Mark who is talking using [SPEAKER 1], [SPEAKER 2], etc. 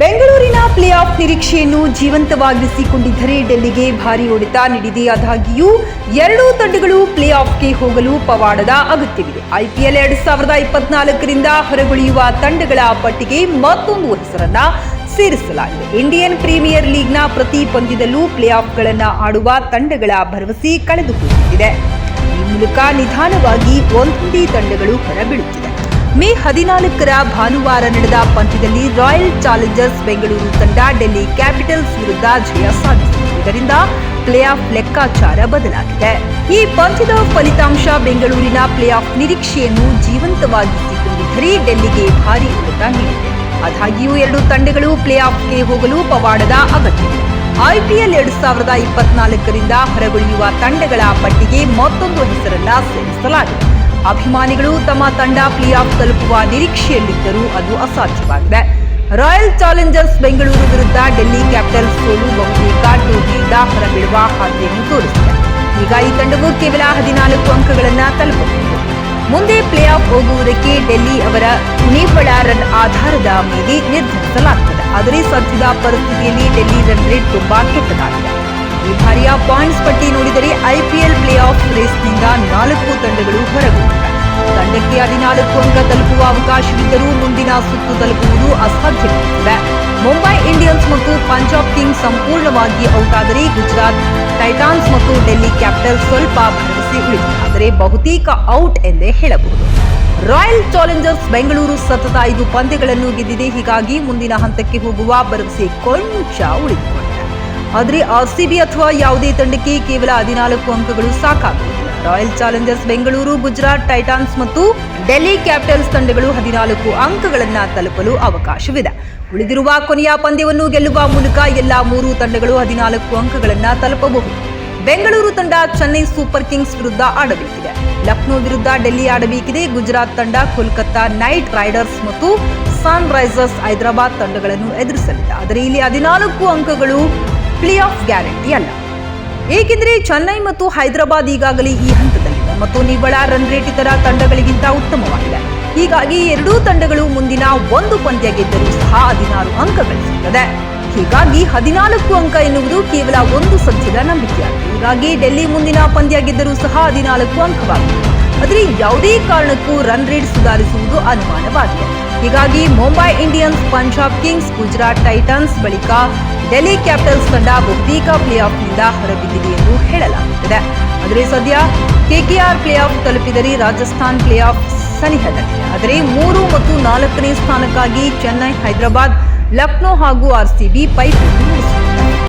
[SPEAKER 1] ಬೆಂಗಳೂರಿನ play of ನಿರೀಕ್ಷೆಯನ್ನು ಜೀವಂತವಾಗಿಸಿಕೊಂಡಿದ್ದರೆ ಡೆಲ್ಲಿಗೆ ಭಾರಿ ಹೊಡೆತ ನೀಡಿದೆ. ಆದಾಗ್ಯೂ, ಎರಡೂ ತಂಡಗಳು ಪ್ಲೇ ಆಫ್ಗೆ ಹೋಗಲು ಪವಾಡದ ಅಗತ್ಯವಿದೆ. ಐಪಿಎಲ್ ಎರಡ್ ಸಾವಿರದ ಇಪ್ಪತ್ನಾಲ್ಕರಿಂದ ಹೊರಗುಳಿಯುವ ತಂಡಗಳ ಪಟ್ಟಿಗೆ ಮತ್ತೊಂದು ಹೆಸರನ್ನ ಸೇರಿಸಲಾಗಿದೆ. ಇಂಡಿಯನ್ ಪ್ರೀಮಿಯರ್ ಲೀಗ್ನ ಪ್ರತಿ ಪಂದ್ಯದಲ್ಲೂ ಪ್ಲೇ ಆಫ್ಗಳನ್ನು ಆಡುವ ತಂಡಗಳ ಭರವಸೆ ಕಳೆದುಕೊಳ್ಳುತ್ತಿದೆ ಈ ಮೂಲಕ ನಿಧಾನವಾಗಿ ಒಂದೊಂದೇ ತಂಡಗಳು ಹೊರಬೀಳುತ್ತಿದೆ ಮೇ ಹದಿನಾಲ್ಕರ ಭಾನುವಾರ ನಡೆದ ಪಂದ್ಯದಲ್ಲಿ ರಾಯಲ್ ಚಾಲೆಂಜರ್ಸ್ ಬೆಂಗಳೂರು ತಂಡ ಡೆಲ್ಲಿ ಕ್ಯಾಪಿಟಲ್ಸ್ ವಿರುದ್ಧ ಜಯ ಸಾಧಿಸುವುದರಿಂದ ಇದರಿಂದ ಪ್ಲೇ ಆಫ್ ಲೆಕ್ಕಾಚಾರ ಬದಲಾಗಿದೆ. ಈ ಪಂದ್ಯದ ಫಲಿತಾಂಶ ಬೆಂಗಳೂರಿನ ಪ್ಲೇ ಆಫ್ ನಿರೀಕ್ಷೆಯನ್ನು ಜೀವಂತವಾಗಿಸಿಕೊಂಡಿದ್ದರೆ ಡೆಲ್ಲಿಗೆ ಭಾರಿ ಹೊಡೆತ ನೀಡಿದೆ. ಆದಾಗ್ಯೂ ಎರಡು ತಂಡಗಳು ಪ್ಲೇ ಆಫ್ಗೆ ಹೋಗಲು ಪವಾಡದ ಅಗತ್ಯವಿದೆ ಐಪಿಎಲ್ ಎರಡು ಸಾವಿರದ ಇಪ್ಪತ್ನಾಲ್ಕರಿಂದ ಹೊರಗುಳಿಯುವ ತಂಡಗಳ ಪಟ್ಟಿಗೆ ಮತ್ತೊಂದು ಹೆಸರನ್ನ ಸೇರಿಸಲಾಗಿದೆ. ಅಭಿಮಾನಿಗಳು ತಮ್ಮ ತಂಡ ಪ್ಲೇ ಆಫ್ ತಲುಪುವ ನಿರೀಕ್ಷೆಯಲ್ಲಿದ್ದರೂ ಅದು ಅಸಾಧ್ಯವಾಗಿದೆ. ರಾಯಲ್ ಚಾಲೆಂಜರ್ಸ್ ಬೆಂಗಳೂರು ವಿರುದ್ಧ ಡೆಲ್ಲಿ ಕ್ಯಾಪಿಟಲ್ಸ್ ಸೋಲು ಬಹುತೇಕ ಟೂರ್ನಿಯಿಂದ ಹೊರಬೀಳುವ ಹಾದಿಯನ್ನು ತೋರಿಸಿದೆ. ಈಗ ಈ ತಂಡವು ಕೇವಲ ಹದಿನಾಲ್ಕು ಅಂಕಗಳನ್ನು ತಲುಪಬಹುದು ಮುಂದೆ ಪ್ಲೇ ಆಫ್ ಹೋಗುವುದಕ್ಕೆ ಡೆಲ್ಲಿ ಅವರ ನಿವ್ವಳ ರನ್ ಆಧಾರದ ಮೇಲೆ ನಿರ್ಧರಿಸಲಾಗುತ್ತದೆ ಆದರೆ ಸದ್ಯದ ಪರಿಸ್ಥಿತಿಯಲ್ಲಿ ಡೆಲ್ಲಿ ರನ್ ರೇಟ್ ತುಂಬಾ ಕೆಟ್ಟದಾಗಿದೆ. ಈ ಪಾಯಿಂಟ್ಸ್ ಪಟ್ಟಿ ನೋಡಿದರೆ ಐಪಿಎಲ್ ಪ್ಲೇ ಆಫ್ ರೇಸ್ನಿಂದ ನಾಲ್ಕು ತಂಡಗಳು ಹೊರಗುಳಿದಿವೆ ತಂಡಕ್ಕೆ ಹದಿನಾಲ್ಕು ಅಂಕ ತಲುಪುವ ಅವಕಾಶವಿದ್ದರೂ ಮುಂದಿನ ಸುತ್ತು ತಲುಪುವುದು ಅಸಾಧ್ಯವಾಗಿದೆ ಮುಂಬೈ ಇಂಡಿಯನ್ಸ್ ಮತ್ತು ಪಂಜಾಬ್ ಕಿಂಗ್ಸ್ ಸಂಪೂರ್ಣವಾಗಿ ಔಟ್ ಆದರೆ ಗುಜರಾತ್ ಟೈಟಾನ್ಸ್ ಮತ್ತು ಡೆಲ್ಲಿ ಕ್ಯಾಪಿಟಲ್ಸ್ ಸ್ವಲ್ಪ ಭರವಸೆ ಉಳಿದಿದೆ. ಆದರೆ ಬಹುತೇಕ ಔಟ್ ಎಂದೇ ಹೇಳಬಹುದು. ರಾಯಲ್ ಚಾಲೆಂಜರ್ಸ್ ಬೆಂಗಳೂರು ಸತತ ಐದು ಪಂದ್ಯಗಳನ್ನು ಗೆದ್ದಿದೆ. ಹೀಗಾಗಿ ಮುಂದಿನ ಹಂತಕ್ಕೆ ಹೋಗುವ ಭರವಸೆ ಕೊಂಚ ಉಳಿದುಕೊಂಡಿದೆ ಆದರೆ ಆರ್ಸಿಬಿ ಅಥವಾ ಯಾವುದೇ ತಂಡಕ್ಕೆ ಕೇವಲ ಹದಿನಾಲ್ಕು ಅಂಕಗಳು ಸಾಕಾಗುವುದಿಲ್ಲ royal challengers Bengaluru, Gujarat titans ಮತ್ತು ಡೆಲ್ಲಿ ಕ್ಯಾಪಿಟಲ್ಸ್ ತಂಡಗಳು ಹದಿನಾಲ್ಕು ಅಂಕಗಳನ್ನು ತಲುಪಲು ಅವಕಾಶವಿದೆ. ಉಳಿದಿರುವ ಕೊನೆಯ ಪಂದ್ಯವನ್ನು ಗೆಲ್ಲುವ ಮೂಲಕ ಎಲ್ಲಾ ಮೂರು ತಂಡಗಳು ಹದಿನಾಲ್ಕು ಅಂಕಗಳನ್ನು ತಲುಪಬಹುದು. ಬೆಂಗಳೂರು ತಂಡ ಚೆನ್ನೈ ಸೂಪರ್ ಕಿಂಗ್ಸ್ ವಿರುದ್ಧ ಆಡಬೇಕಿದೆ. ಲಕ್ನೋ ವಿರುದ್ಧ ಡೆಲ್ಲಿ ಆಡಬೇಕಿದೆ. ಗುಜರಾತ್ ತಂಡ ಕೋಲ್ಕತ್ತಾ ನೈಟ್ ರೈಡರ್ಸ್ ಮತ್ತು ಸನ್ ರೈಸರ್ಸ್ ಹೈದರಾಬಾದ್ ತಂಡಗಳನ್ನು ಎದುರಿಸಲಿದೆ. ಆದರೆ ಇಲ್ಲಿ ಹದಿನಾಲ್ಕು ಅಂಕಗಳು ಪ್ಲೇ ಆಫ್ ಗ್ಯಾರಂಟಿ ಅಲ್ಲ. ಏಕೆಂದರೆ ಚೆನ್ನೈ ಮತ್ತು ಹೈದರಾಬಾದ್ ಈಗಾಗಲೇ ಈ ಹಂತದಲ್ಲಿದೆ ಮತ್ತು ನಿವ್ವಳ ರನ್ ರೇಟ್ ಇತರ ತಂಡಗಳಿಗಿಂತ ಉತ್ತಮವಾಗಿದೆ. ಹೀಗಾಗಿ ಎರಡೂ ತಂಡಗಳು ಮುಂದಿನ ಒಂದು ಪಂದ್ಯ ಗೆದ್ದರೂ ಸಹ ಹದಿನಾರು ಅಂಕ ಗಳಿಸುತ್ತದೆ. ಹೀಗಾಗಿ ಹದಿನಾಲ್ಕು ಅಂಕ ಎನ್ನುವುದು ಕೇವಲ ಒಂದು ಸದ್ಯದ ನಂಬಿಕೆಯಾಗಿದೆ. ಹೀಗಾಗಿ ಡೆಲ್ಲಿ ಮುಂದಿನ ಪಂದ್ಯ ಗೆದ್ದರೂ ಸಹ ಹದಿನಾಲ್ಕು ಅಂಕವಾಗಿದೆ. ಆದರೆ ಯಾವುದೇ ಕಾರಣಕ್ಕೂ ರನ್ ರೇಟ್ ಸುಧಾರಿಸುವುದು ಅನುಮಾನವಾಗಿದೆ. ಹೀಗಾಗಿ Mumbai Indians, Punjab kings, Gujarat titans ಬಳಿಕ ಡೆಲ್ಲಿ ಕ್ಯಾಪಿಟಲ್ಸ್ ತಂಡ ಬಹುತೇಕ ಪ್ಲೇ ಆಫ್ನಿಂದ ಹೊರಬಿದ್ದಿದೆ ಎಂದು ಹೇಳಲಾಗುತ್ತದೆ. ಆದರೆ ಸದ್ಯ ಕೆಕೆಆರ್ ಪ್ಲೇ ಆಫ್ ತಲುಪಿದರೆ ರಾಜಸ್ಥಾನ್ ಪ್ಲೇ ಆಫ್ ಸನಿಹದಲ್ಲಿದೆ ಆದರೆ ಮೂರು ಮತ್ತು ನಾಲ್ಕನೇ ಸ್ಥಾನಕ್ಕಾಗಿ ಚೆನ್ನೈ ಹೈದರಾಬಾದ್, ಲಕ್ನೋ ಹಾಗೂ ಆರ್ಸಿಬಿ ಪೈಪೋಟಿ ನಡೆಸುತ್ತಿದೆ